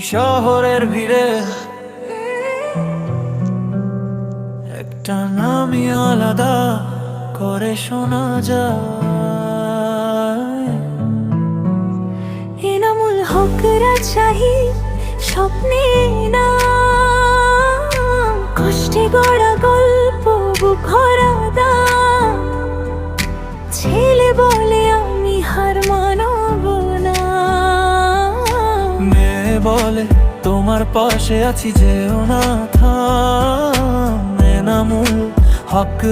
শহরের ভিড়ে একটা নামই আলাদা করে শোনা যায়। এনামুল হক রাজশাহী স্বপ্নে না। কষ্টে গড়া গল্প ভরা দাম। বলে তোমার পাশে আছি যেও না থাম এনামুল হক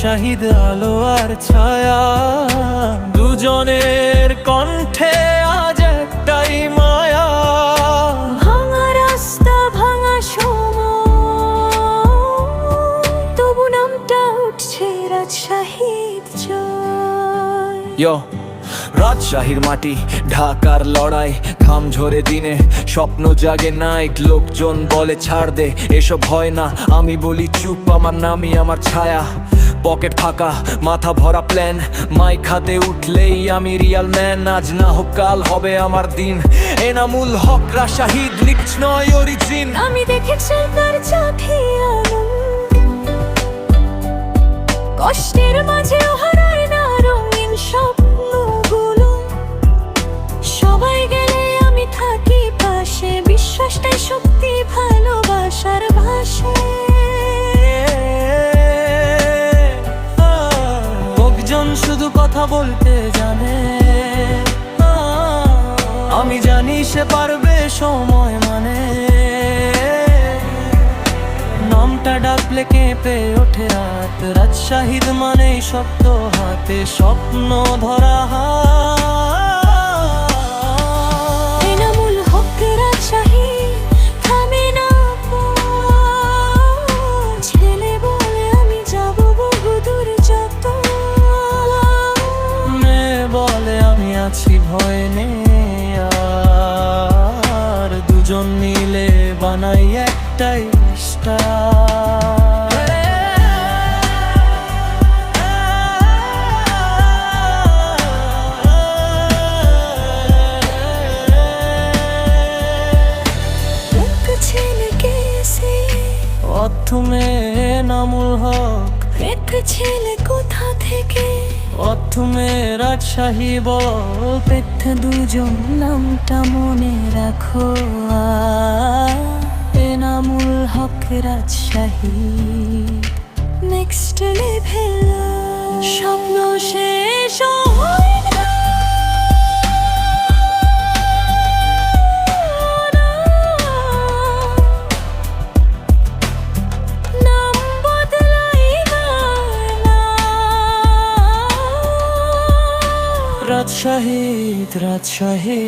শাহিদ আলো আর ছায়া। দুজনের কণ্ঠে আজ একটাই মায়া। ভাঙা রাস্তা ভাঙা সময় তবু নামটা উঠছে রাজশাহীর জয়। ইয়ো রাজশাহীর মাটি, ঢাকার লড়াই, ঘাম ঝরে দিনে। স্বপ্ন জাগে নাইট লোকজন বলে ছাড় দে, এসব হয় না। আমি বলি, চুপ, আমার নামই আমার ছায়া। পকেট ফাঁকা, মাথা ভরা প্ল্যান মাইক হাতে উঠলেই আমি রিয়াল ম্যান আজ না হোক, কাল হবে আমার দিন। এনামুল হক রাশাহিদ লিখছ নয়, অরিজিন। আমি দেখেছি তার চোখে ভালোবাসার ভাষে লোকজন শুধু কথা বলতে জানে। আমি জানি সে পারবে সময় মানে। নামটা ডাকলে কেঁপে ওঠে রাত। রাত শাহিদ মানে শব্দ হাতে স্বপ্ন ধরা হাত। আছি ভয় নেই আর দুজন মিলে বানাই একটাই স্টার অর্থ মেয়ে নামুল হক। এক ছেলে কোথা থেকে? অর্থ মেয়ে রাজশাহী বল দুজন নামটা মনে রাখো। এনামুল হক রাজশাহী। নেক্সট লেভেল স্বপ্ন শেষ রাজশাহী রাজশাহী